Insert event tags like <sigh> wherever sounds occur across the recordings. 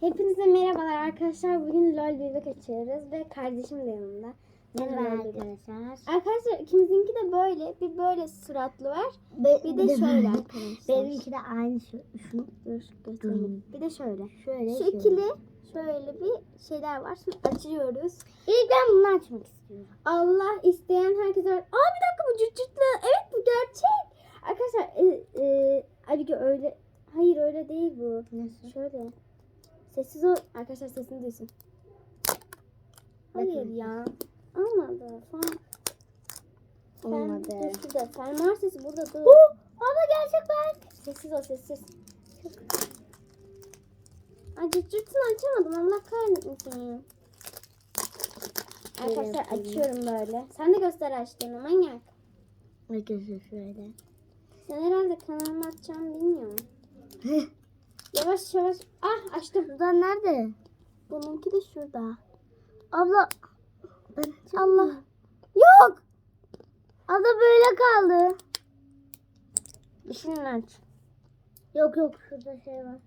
Hepinize merhabalar arkadaşlar. Bugün LOL bebek açıyoruz ve kardeşim de yanımda. Merhaba arkadaşlar. Arkadaşlar ikimizinki de böyle. Bir böyle suratlı var. Be- Bir de şöyle arkadaşlar. Benimki de aynı şu. şu. Dur göstereyim. Bir de şöyle. Şöyle. Şu şöyle. ikili şöyle bir şeyler var. Şimdi açıyoruz. İlk ben bunu açmak istiyorum. Allah isteyen herkese. Aa bir dakika bu cırtlı. Evet bu gerçek. Arkadaşlar e, e, öyle. Hayır öyle değil bu. Nasıl? Şöyle. Sessiz ol. Arkadaşlar sesini duysun. Hayır Bakın. ya. Olmadı. Fan. Olmadı. Fen, dur şurada. Fermuar sesi burada dur. Ama gerçek bak. Sessiz ol sessiz. Ay cırt cırtını açamadım. Allah kahretmesin. Arkadaşlar açıyorum böyle. Sen de göster açtığını manyak. Arkadaşlar şöyle. Sen herhalde kanalıma atacağımı bilmiyorum. Yavaş yavaş. Ah açtım. Buradan nerede? Bununki de şurada. Abla. Ben Allah. Yok. Abla böyle kaldı. İşini aç. Yok yok şurada şey var.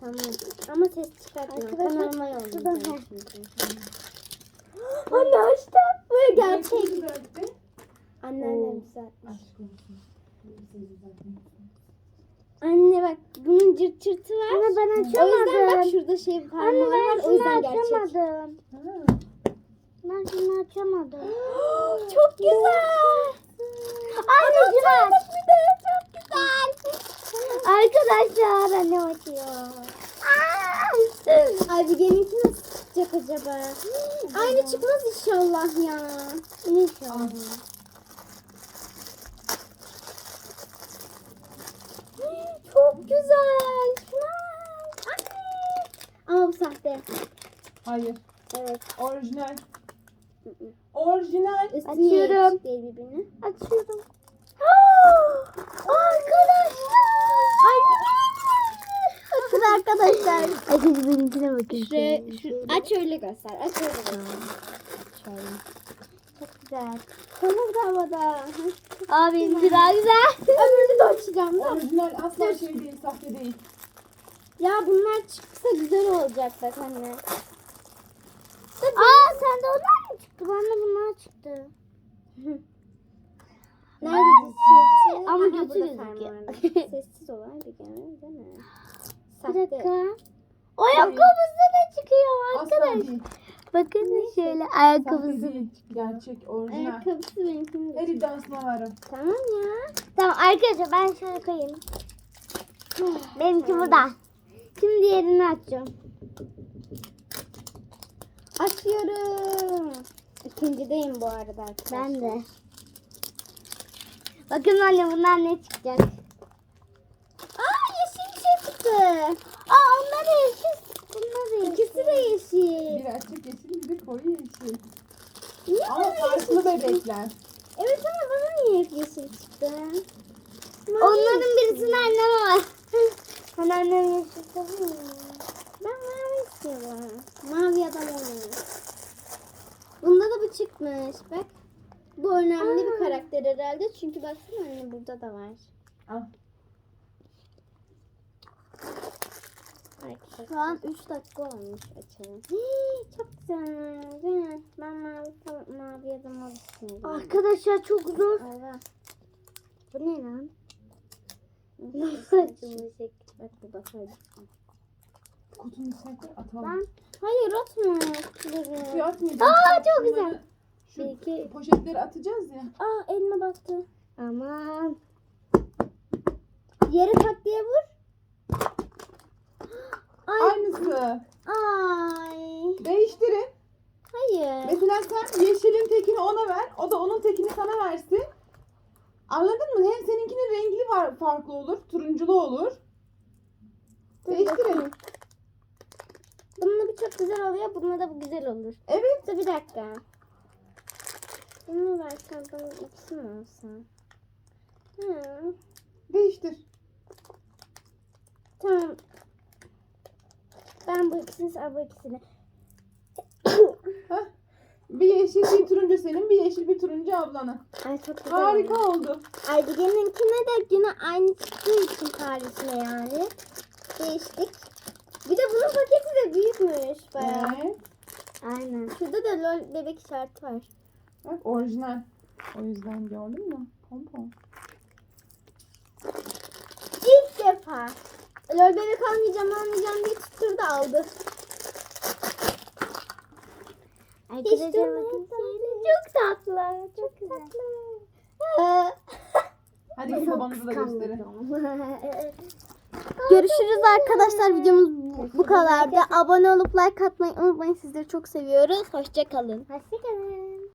Tamam. Ama ses çıkartma. Arkadaşlar, ver. <gasps> Anne açtım. Bu gerçek. Anneannem düzeltmiş. Anne bak bunun cırt cırtı var. Anne ben O yüzden bak açamadım. şurada şey Anne parmağı var. O yüzden gerçek. açamadım. Ha. Ben şunu açamadım. <gasps> Çok güzel. Anne aç. Bir de çok güzel. Arkadaşlar annem açıyor. Abi gelinki nasıl çıkacak acaba? Aynı çıkmaz inşallah ya. İnşallah. Çok güzel. Şuna bak. Anne. Hayır. Evet. Orijinal. Orijinal. Açıyorum. birbirine. Açıyorum. <gasps> Arkadaşlar. Ay Bakın arkadaşlar. Arkadaşlar benimkine bakın. Şu, şu, aç öyle göster. Aç öyle göster. Şöyle. Çok güzel. Kalır da havada. Abi benimki daha güzel. Öbürünü de açacağım. da. Orijinal asla şey değil, sahte değil. Ya bunlar çıksa güzel olacak bak anne. Aa sende onlar mı çıktı? Bende bunlar çıktı. <laughs> Nerede dişi? Ama burada gözüküyor. <laughs> Sessiz ol hadi gel değil mi? Bir dakika. Ayakkabısı da çıkıyor arkadaş. Bakın şöyle ayakkabısı. değil. Gerçek, orijinal. Ayakkabısı benimkinin. Her iddiasına varım. Tamam ya. Tamam arkadaşlar ben şöyle koyayım. Benimki burada. Şimdi diğerini açacağım. Açıyorum. İkincideyim bu arada arkadaşlar. Ben de. Bakın anne bunlar ne çıkacak. Aa yeşil bir şey çıktı. Aa onlar da yeşil. Bunlar da yeşil. İkisi de yeşil. Bir açık yeşil, bir de koyu yeşil. Niye Ama bana farklı çıktı? bebekler. Evet ama bana niye hep yeşil çıktı? Mavi Onların yeşil. birisini annem var. <laughs> Hani annem yeşil seviyor. Ben mavi istiyorum. Mavi ya da mavi. Bunda da bu çıkmış. Bak. Bu önemli bir Aa. karakter herhalde. Çünkü baksana anne burada da var. Al. Şu an 3 dakika olmuş açalım. Hii, Çok güzel. Mi? Ben mavi, mavi ya da mavi istiyorum. Arkadaşlar çok zor. Allah. Bu ne lan? <laughs> Nasıl açılacak? Bak bu bakar. Kutunun içine atalım. Ben hayır atma. Suyu Şuraya. atmayacağız. Aa, çok güzel. Şu iki. poşetleri atacağız ya. Aa elma battı. Aman. Yere tak diye vur. Ay. Aynısı. Ay. Değiştirin. Hayır. Mesela sen yeşilin tekini ona ver. O da onun tekini sana versin. Anladın mı? Hem seninkinin rengi var, farklı olur. Turunculu olur. Bakayım. Bununla bu çok güzel oluyor. Bununla da bu güzel olur. Evet. Dur bir dakika. Bunu versen bunun ikisi mi olsa? Hı. Değiştir. Tamam. Ben bu ikisini sen bu ikisini. Hah. Bir yeşil bir turuncu senin, bir yeşil bir turuncu ablana. Ay çok güzel. Harika oldu. Aydige'ninkine de yine aynı çıktığı için tarihine yani. Değiştik. Bir de bunun paketi de büyükmüş bayağı. Evet. Aynen. Şurada da lol bebek işareti var. Bak orijinal. O yüzden gördün mü? Pompon. İlk defa. Lol bebek almayacağım almayacağım diye tutturdu aldı. Hiç bakın. Çok tatlı. Çok tatlı. Hadi <laughs> gidin babanızı da gösterin. <laughs> Görüşürüz arkadaşlar. Videomuz bu- kadardı. Abone olup like atmayı unutmayın. Sizleri çok seviyoruz. Hoşçakalın. Hoşçakalın.